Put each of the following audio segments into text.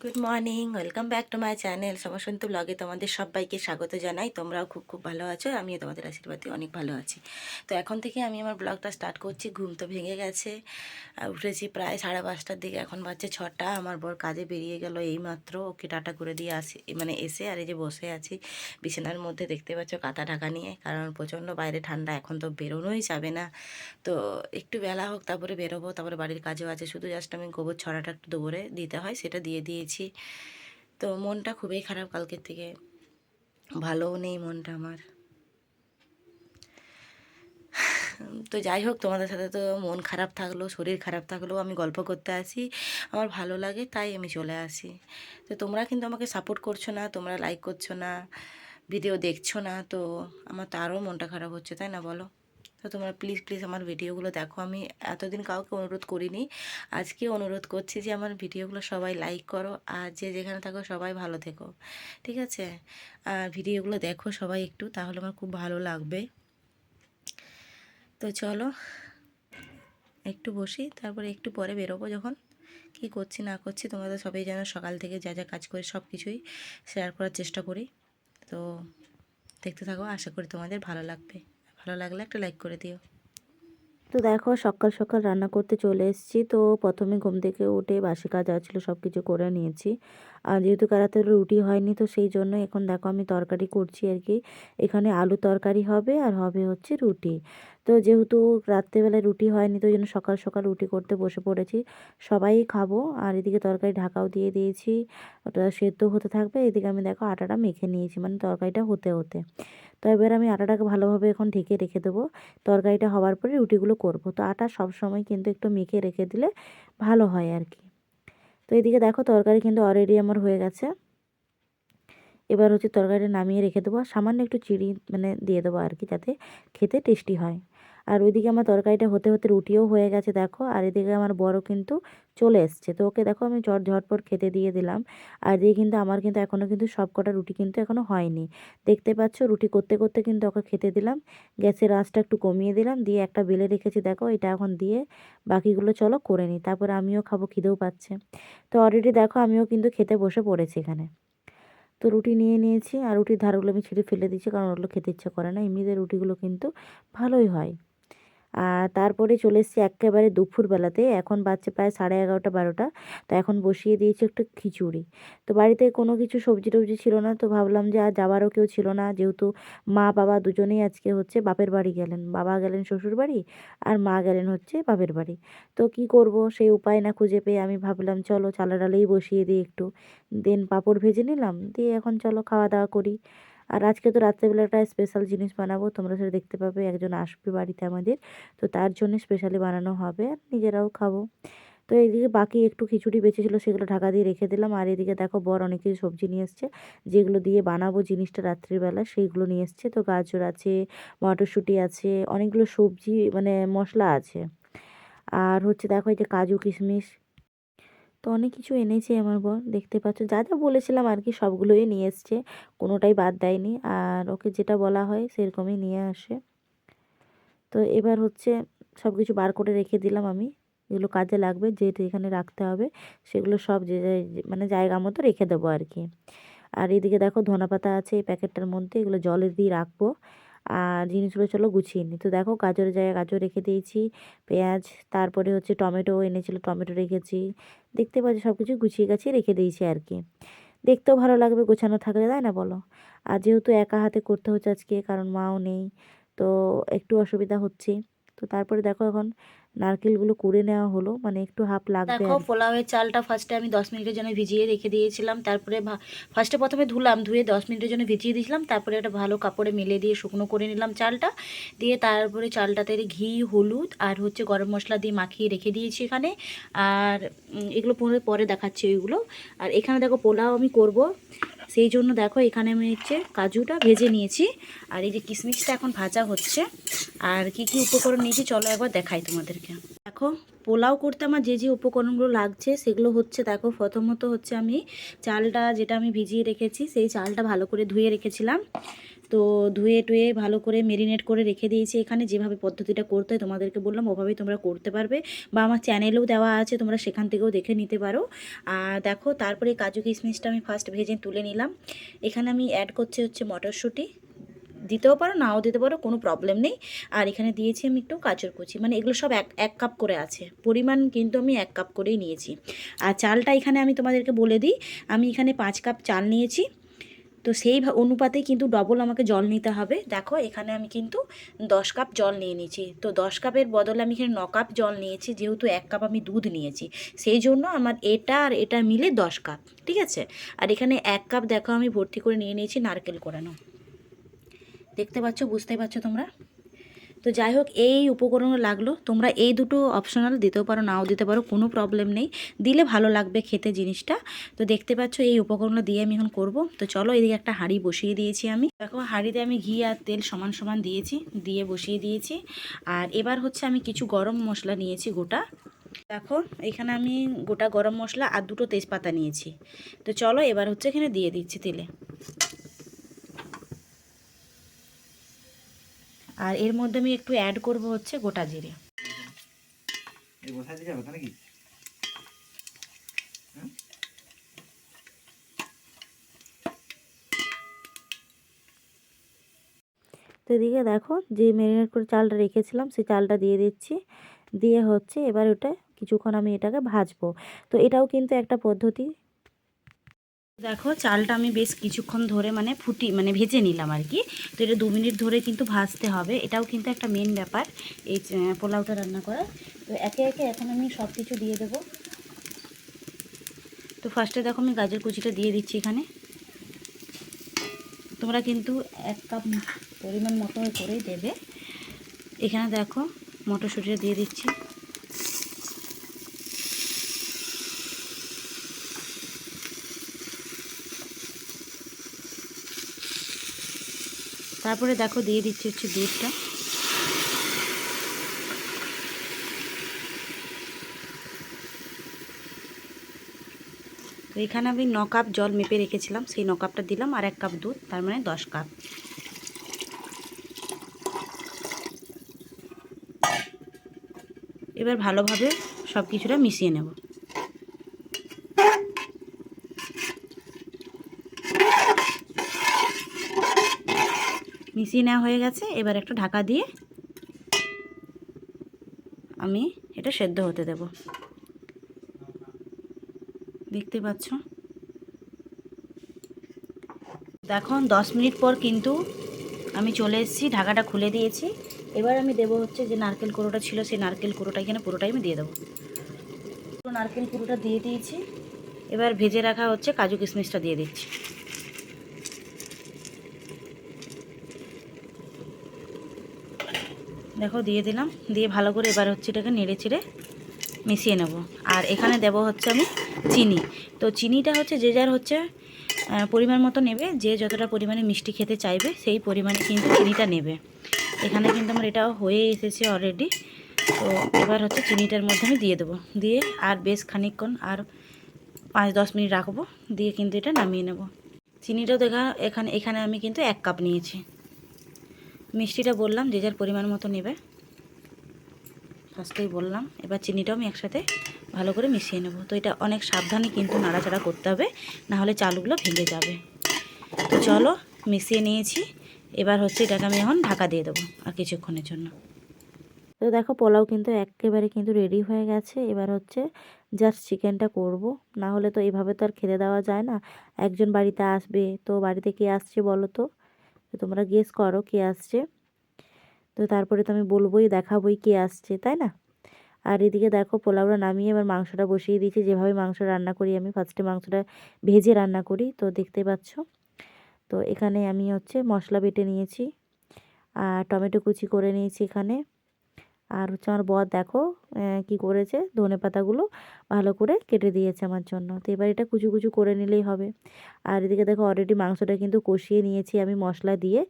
Good morning welcome back to my channel সমসন্ত ব্লগে তোমাদের সবাইকে স্বাগত জানাই। তোমরাও খুব খুব ভালো আছো। আমিও তোমাদের আশীর্বাদে অনেক ভালো আছি। তো এখন থেকে আমি আমার ব্লগটা স্টার্ট করছি। ঘুম তো ভেঙে গেছে। উঠেছি প্রায় সাড়ে পাঁচটার দিকে। এখন বাজছে ছটা। আমার বর কাজে বেরিয়ে গেল এইমাত্র। ওকে টাটা করে দিয়ে আসি মানে এসে আর এই যে বসে আছি বিছানার মধ্যে। দেখতে পাচ্ছ কাঁথা ঢাকা নিয়ে। কারণ প্রচণ্ড বাইরে ঠান্ডা। এখন তো বেরোনোই যাবে না। তো একটু বেলা হোক, তারপরে বেরোবো। তারপরে বাড়ির কাজও আছে। শুধু জাস্ট আমি গোবর ছড়াটা একটু দৌড়ে দিতে হয়। সেটা দিয়ে দিয়েছি। তো মনটা খুবই খারাপ কালকের থেকে। ভালোও নেই মনটা আমার। তো যাই হোক, তোমাদের সাথে তো মন খারাপ থাকলেও শরীর খারাপ থাকলেও আমি গল্প করতে আসি। আমার ভালো লাগে, তাই আমি চলে আসি। তো তোমরা কিন্তু আমাকে সাপোর্ট করছ না, তোমরা লাইক করছ না ভিডিও দেখছ না, তো আমার তো আরও মনটা খারাপ হচ্ছে, তাই না বলো? তো তোমরা প্লিজ প্লিজ আমার ভিডিওগুলো দেখো। আমি এতদিন কাউকে অনুরোধ করিনি। আজকে অনুরোধ করছি যে আমার ভিডিওগুলো সবাই লাইক করো আর যে যেখানে থাকো সবাই ভালো থেকো। ঠিক আছে? আর ভিডিওগুলো দেখো সবাই একটু, তাহলে আমার খুব ভালো লাগবে। তো চলো, একটু বসি, তারপরে একটু পরে বেরোবো যখন। কি করছি, না করছি তোমাদের সবাই যেন সকাল থেকে যা যা কাজ করি, সব কিছুই শেয়ার করার চেষ্টা করি। তো দেখতে থাকো, আশা করি তোমাদের ভালো লাগবে। ভালো লাগলে একটা লাইক করে দিও। তো দেখো সকাল সকাল রান্না করতে চলে এসেছি। তো প্রথমে ঘুম থেকে উঠে বাসি কাজ আছিল সব কিছু করে নিয়েছি। আর যেহেতু কারাতে রুটি হয়নি, তো সেই জন্য এখন দেখো আমি তরকারি করছি আর কি। এখানে আলু তরকারি হবে আর হবে হচ্ছে রুটি। তো যেহেতু রাত্রেবেলায় রুটি হয়নি, তো জন্য সকাল সকাল রুটি করতে বসে পড়েছি। সবাই খাব। আর এদিকে তরকারি ঢাকাও দিয়ে দিয়েছি। ওটা সেদ্ধ হতে থাকবে। এদিকে আমি দেখো আটাটা মেখে নিয়েছি মানে তরকারিটা হতে হতে। তো এবার আমি আটাটাকে ভালোভাবে এখন ঢেকে রেখে দেবো। তরকারিটা হওয়ার পরে রুটিগুলো করব। তো আটা সব সময় কিন্তু একটু মেখে রেখে দিলে ভালো হয় আর কি। তো এদিকে দেখো তরকারি কিন্তু অলরেডি আমার হয়ে গেছে। এবার হচ্ছে তরকারিটা নামিয়ে রেখে দেবো। সামান্য একটু চিড়ি মানে দিয়ে দেবো আর কি, যাতে খেতে টেস্টি হয়। আর ওইদিকে আমার তরকারিটা হতে হতে রুটিও হয়ে গেছে, দেখো। আর এদিকে আমার বড় কিন্তু চলে এসছে। তো ওকে দেখো আমি চট ঝটপট খেতে দিয়ে দিলাম। আর দিয়ে কিন্তু আমার কিন্তু এখনও কিন্তু সব কটা রুটি কিন্তু এখনও হয়নি। দেখতে পাচ্ছ, রুটি করতে করতে কিন্তু ওকে খেতে দিলাম। গ্যাসের আঁচটা একটু কমিয়ে দিলাম। দিয়ে একটা বেলে রেখেছি, দেখো। এটা এখন দিয়ে বাকিগুলো চলো করে নিই। তারপর আমিও খাব, খিদেও পাচ্ছে। তো অলরেডি দেখো, আমিও কিন্তু খেতে বসে পড়েছি এখানে। তো রুটি নিয়ে নিয়েছি। আর রুটির ধারগুলো আমি ছিঁড়ে ফেলে দিচ্ছি কারণ ওগুলো খেতে ইচ্ছা করে না। এমনিতে রুটিগুলো কিন্তু ভালোই হয়। তারপরে চলে এসেছি একেবারে দুপুরবেলাতে। এখন বাচ্চা প্রায় সাড়ে এগারোটা, বারোটা। তো এখন বসিয়ে দিয়েছি একটু খিচুড়ি। তো বাড়িতে কোনো কিছু সবজি টবজি ছিল না, তো ভাবলাম যে আর যাবারও কেউ ছিল না। যেহেতু মা, বাবা দুজনেই আজকে হচ্ছে বাপের বাড়ি গেলেন। বাবা গেলেন শ্বশুর বাড়ি আর মা গেলেন হচ্ছে বাপের বাড়ি। তো কি করব? সেই উপায় না খুঁজে পেয়ে আমি ভাবলাম, চলো চালা ডালেই বসিয়ে দিই একটু। দেন পাঁপড় ভেজে নিলাম। দিয়ে এখন চলো খাওয়া দাওয়া করি। আর আজকে তো রাত্রেবেলাটা স্পেশাল জিনিস বানাবো, তোমরা সেটা দেখতে পাবে, একজন আসবে বাড়িতে আমাদের, তো তার জন্য স্পেশালি বানানো হবে আর নিজেরাও খাব। তো এইদিকে বাকি একটু খিচুড়ি বেঁচে বেঁচেছিলো সেগুলো ঢাকা দিয়ে রেখে দিলাম, আর এদিকে দেখো বর অনেক কিছু সবজি নিয়ে এসছে, যেগুলো দিয়ে বানাবো জিনিসটা রাত্রিবেলা, সেইগুলো নিয়ে এসছে, তো গাজর আছে, মটরশুঁটি আছে, অনেকগুলো সবজি মানে মশলা আছে। আর হচ্ছে দেখো এই যে কাজু কিশমিশ তো অনেক কিছু এনেছে আমার বর, দেখতে পাচ্ছ। যা যা বলেছিলাম আর কি সবগুলোই নিয়ে এসছে, কোনোটাই বাদ দেয়নি। আর ওকে যেটা বলা হয় সেরকমই নিয়ে আসে। তো এবার হচ্ছে সব কিছু বার করে রেখে দিলাম আমি। এগুলো কাজে লাগবে যেটা এখানে রাখতে হবে, সেগুলো সব যে মানে জায়গা মতো রেখে দেবো আর কি। আর এদিকে দেখো ধনা পাতা আছে এই প্যাকেটটার মধ্যে, এগুলো জলে দিয়ে রাখব। আর জিনিসগুলো চলো গুছিয়ে নিই। তো দেখো গাজরের জায়গায় গাজর রেখে দিয়েছি, পেঁয়াজ, তারপরে হচ্ছে টমেটো এনেছিল, টমেটো রেখেছি। দেখতে পাচ্ছি সব কিছু গুছিয়ে গাছিয়ে রেখে দিয়েছি আর কি। দেখতেও ভালো লাগবে গোছানো থাকলে, তাই না বলো? আর যেহেতু একা হাতে করতে হচ্ছে আজকে, কারণ মাও নেই, তো একটু অসুবিধা হচ্ছে। তো তারপরে দেখো এখন নারকেলগুলো কুড়ে নেওয়া হলো মানে একটু হাফ লাগবে দেখো পোলাওয়ের চালটা ফার্স্টে আমি দশ মিনিটের জন্য ভিজিয়ে রেখে দিয়েছিলাম তারপরে ফার্স্টে প্রথমে ধুলাম ধুয়ে দশ মিনিটের জন্য ভিজিয়ে দিয়েছিলাম তারপরে একটা ভালো কাপড়ে মেলে দিয়ে শুকনো করে নিলাম চালটা দিয়ে তারপরে চালটাতে ঘি হলুদ আর হচ্ছে গরম মশলা দিয়ে মাখিয়ে রেখে দিয়েছি এখানে আর এগুলো পরে পরে দেখাচ্ছি ওইগুলো। আর এখানে দেখো পোলাও আমি করব সেই জন্য দেখো এখানে আমি হচ্ছে কাজুটা ভেজে নিয়েছি। আর এই যে কিশমিশটা এখন ভাজা হচ্ছে। আর কি কি উপকরণ নিয়েছি, চলো একবার দেখাই তোমাদেরকে। দেখো, পোলাও করতে আমার যে যে উপকরণগুলো লাগছে, সেগুলো হচ্ছে দেখো, প্রথমত হচ্ছে আমি চালটা যেটা আমি ভিজিয়ে রেখেছি, সেই চালটা ভালো করে ধুয়ে রেখেছিলাম। তো ধুয়ে টুয়ে ভালো করে মেরিনেট করে রেখে দিয়েছি। এখানে যেভাবে পদ্ধতিটা করতে হয় তোমাদেরকে বললাম, ওভাবেই তোমরা করতে পারবে বা আমার চ্যানেলেও দেওয়া আছে, তোমরা সেখান থেকেও দেখে নিতে পারো। আর দেখো, তারপরে কাজু কিশমিশটা আমি ফার্স্ট ভেজে তুলে নিলাম। এখানে আমি অ্যাড করছি হচ্ছে মটরশুঁটি। দিতেও পারো, নাও দিতে পারো, কোনো প্রবলেম নেই। আর এখানে দিয়েছি আমি একটু গাজর কুচি মানে এগুলো সব এক এক কাপ করে আছে। পরিমাণ কিন্তু আমি এক কাপ করেই নিয়েছি। আর চালটা এখানে আমি তোমাদেরকে বলে দিই, আমি এখানে পাঁচ কাপ চাল নিয়েছি। তো সেই ভা- অনুপাতে কিন্তু ডবল আমাকে জল নিতে হবে। দেখো, এখানে আমি কিন্তু দশ কাপ জল নিয়ে নিয়েছি। তো দশ কাপের বদলে আমি এখানে ন কাপ জল নিয়েছি, যেহেতু এক কাপ আমি দুধ নিয়েছি। সেই জন্য আমার এটা আর এটা মিলে দশ কাপ ঠিক আছে? আর এখানে এক কাপ দেখো আমি ভর্তি করে নিয়ে নিয়েছি নারকেল কোরানো। দেখতে পাচ্ছ বুঝতে পারছ তোমরা? তো যাই হোক, এই উপকরণ লাগল। তোমরা এই দুটো অপশনাল দিতেও পারো, নাও দিতে পারো, কোনো প্রবলেম নেই। দিলে ভালো লাগবে খেতে জিনিসটা। তো দেখতে পাচ্ছ, এই উপকরণগুলো দিয়ে আমি এখন করব। তো চলো এদিকে একটা হাঁড়ি বসিয়ে দিয়েছি আমি। দেখো, হাঁড়িতে আমি ঘি আর তেল সমান সমান দিয়েছি, দিয়ে বসিয়ে দিয়েছি। আর এবার হচ্ছে আমি কিছু গরম মশলা নিয়েছি গোটা। দেখো, এখানে আমি গোটা গরম মশলা আর দুটো তেজপাতা নিয়েছি। তো চলো এবার হচ্ছে এখানে দিয়ে দিচ্ছি তেলে। আর এর মধ্যে আমি একটু অ্যাড করব হচ্ছে গোটা জিরে। তো এদিকে দেখো যে ম্যারিনেট করে চালটা রেখেছিলাম সেই চালটা দিয়ে দিচ্ছি। দিয়ে হচ্ছে এবার ওটা কিছুক্ষণ আমি এটাকে ভাজবো। তো এটাও কিন্তু একটা পদ্ধতি দেখো, চালটা আমি বেশ কিছুক্ষণ ধরে মানে ফুটি মানে ভেজে নিলাম আর কি। তো এটা দু মিনিট ধরে কিন্তু ভাজতে হবে। এটাও কিন্তু একটা মেন ব্যাপার, এই পোলাওটা রান্না করা তো একে একে এখন আমি সব কিছু দিয়ে দেবো। তো ফার্স্টে দেখো, আমি গাজর কুচিটা দিয়ে দিচ্ছি এখানে। তোমরা কিন্তু এক কাপ পরিমাণ মতো করেই দেবে। এখানে দেখো, মটরশুঁটিটা দিয়ে দিচ্ছি। তারপরে দেখো দিয়ে দিচ্ছি হচ্ছে দুধটা। এখানে আমি ন কাপ জল মেপে রেখেছিলাম, সেই ন কাপটা দিলাম আর এক কাপ দুধ, তার মানে দশ কাপ। এবার ভালোভাবে সব কিছুটা মিশিয়ে নেব। মিশিয়ে নেওয়া হয়ে গেছে। এবার একটা ঢাকা দিয়ে আমি এটা সেদ্ধ হতে দেব। দেখতে পাচ্ছ? দেখো, দশ মিনিট পর কিন্তু আমি চলে এসেছি, ঢাকাটা খুলে দিয়েছি। এবার আমি দেবো হচ্ছে যে নারকেল কুড়োটা ছিল, সেই নারকেল কুড়োটা এখানে পুরোটাই আমি দিয়ে দেবো। নারকেল কুড়োটা দিয়ে দিয়েছি। এবার ভেজে রাখা হচ্ছে কাজু কিশমিশটা দিয়ে দিচ্ছি। দেখো দিয়ে দিলাম। দিয়ে ভালো করে এবার হচ্ছে এটাকে নেড়ে চেড়ে মিশিয়ে নেব। আর এখানে দেব হচ্ছে আমি চিনি। তো চিনিটা হচ্ছে যে যার হচ্ছে পরিমাণ মতো নেবে। যে যতটা পরিমাণে মিষ্টি খেতে চাইবে, সেই পরিমাণে কিন্তু চিনিটা নেবে। এখানে কিন্তু আমার এটাও হয়ে এসেছে অলরেডি তো এবার হচ্ছে চিনিটার মধ্যে আমি দিয়ে দেবো। দিয়ে আর বেশ খানিকক্ষণ আর পাঁচ দশ মিনিট রাখব। দিয়ে কিন্তু এটা নামিয়ে নেব। চিনিটাও দেখা এখানে এখানে আমি কিন্তু এক কাপ নিয়েছি। মিষ্টিটা বললাম, যে যার পরিমাণ মতো নেবে। ফার্স্টেই বললাম, এবার চিনিটাও আমি একসাথে ভালো করে মিশিয়ে নেব। তো এটা অনেক সাবধানে কিন্তু নাড়াচাড়া করতে হবে নাহলে চালগুলো ভেঙে যাবে। তো চলো, মিশিয়ে নিয়েছি। এবার হচ্ছে এটাকে আমি এখন ঢাকা দিয়ে দেবো, আর কিছুক্ষণের জন্য। তো দেখো, পোলাও কিন্তু একেবারে কিন্তু রেডি হয়ে গেছে। এবার হচ্ছে জাস্ট চিকেনটা করব। না হলে তো এভাবে তো আর খেতে দেওয়া যায় না। একজন বাড়িতে আসবে, তো বাড়িতে কে আসছে বলো তো? তো তোমরা গেস করো কে আসছে। তো তারপরে তো আমি বলবোই, দেখাবোই কে আসছে, তাই না? আর এদিকে দেখো, পোলাওরা নামিয়ে এবার মাংসটা বসিয়ে দিয়েছি। যেভাবে মাংস রান্না করি আমি ফার্স্টে মাংসটা ভেজে রান্না করি, তো দেখতে পাচ্ছ। তো এখানে আমি হচ্ছে মশলা বেটে নিয়েছি, আর টমেটো কুচি করে নিয়েছি এখানে। আর হচ্ছে আমার বর দেখো কি করেছে? ধনে পাতাগুলো ভালো করে কেটে দিয়েছে আমার জন্য। তো এবার এটা কুচু কুচু করে নিলেই হবে। আর এদিকে দেখো অলরেডি মাংসটা কিন্তু কষিয়ে নিয়েছি আমি মশলা দিয়ে।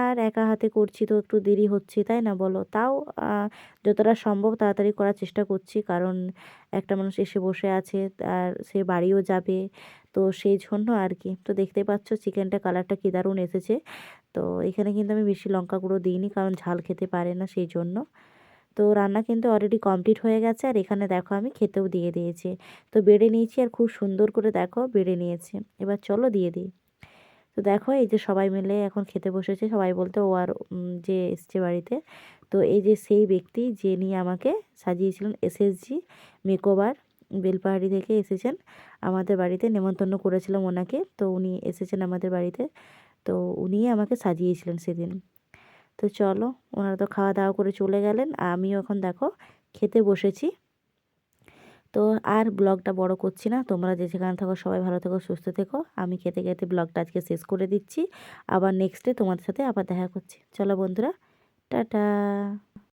আর একা হাতে করছি তো একটু দেরি হচ্ছে, তাই না বলো? তাও যতটা সম্ভব তাড়াতাড়ি করার চেষ্টা করছি, কারণ একটা মানুষ এসে বসে আছে, আর সে বাড়িও যাবে, তো সেই জন্য আর কি। তো দেখতে পাচ্ছ চিকেনটা কালারটা কী দারুণ এসেছে। তো এখানে কিন্তু আমি বেশি লঙ্কা গুঁড়ো দিইনি, কারণ ঝাল খেতে পারে না সেই জন্য। তো রান্না কিন্তু অলরেডি কমপ্লিট হয়ে গেছে আর এখানে দেখো আমি খেতেও দিয়ে দিয়েছি। তো বেড়ে নিয়েছি আর খুব সুন্দর করে দেখো বেড়ে নিয়েছে। এবার চলো দিয়ে দিই। তো দেখো এই যে সবাই মিলে এখন খেতে বসেছে। সবাই বলতে ও আর যে এসছে বাড়িতে। তো এই যে সেই ব্যক্তি যে নিয়ে আমাকে সাজিয়েছিলেন এসএসজি মেকওভার, বেলপাহাড়ি থেকে এসেছেন আমাদের বাড়িতে, নেমন্তন্ন করেছিলাম ওনাকে। তো উনি এসেছেন আমাদের বাড়িতে। তো উনিই আমাকে সাজিয়েছিলেন সেদিন। তো চলো, ওনারা তো খাওয়া দাওয়া করে চলে গেলেন, আমিও এখন দেখো খেতে বসেছি। তো আর ব্লগটা বড় করছি না, তোমরা যে যেখানে থাকো সবাই ভালো থেকো, সুস্থ থেকো। আমি খেতে খেতে ব্লগটা আজকে শেষ করে দিচ্ছি, আবার নেক্সটে তোমাদের সাথে আবার দেখা করছি। চলো বন্ধুরা, টাটা।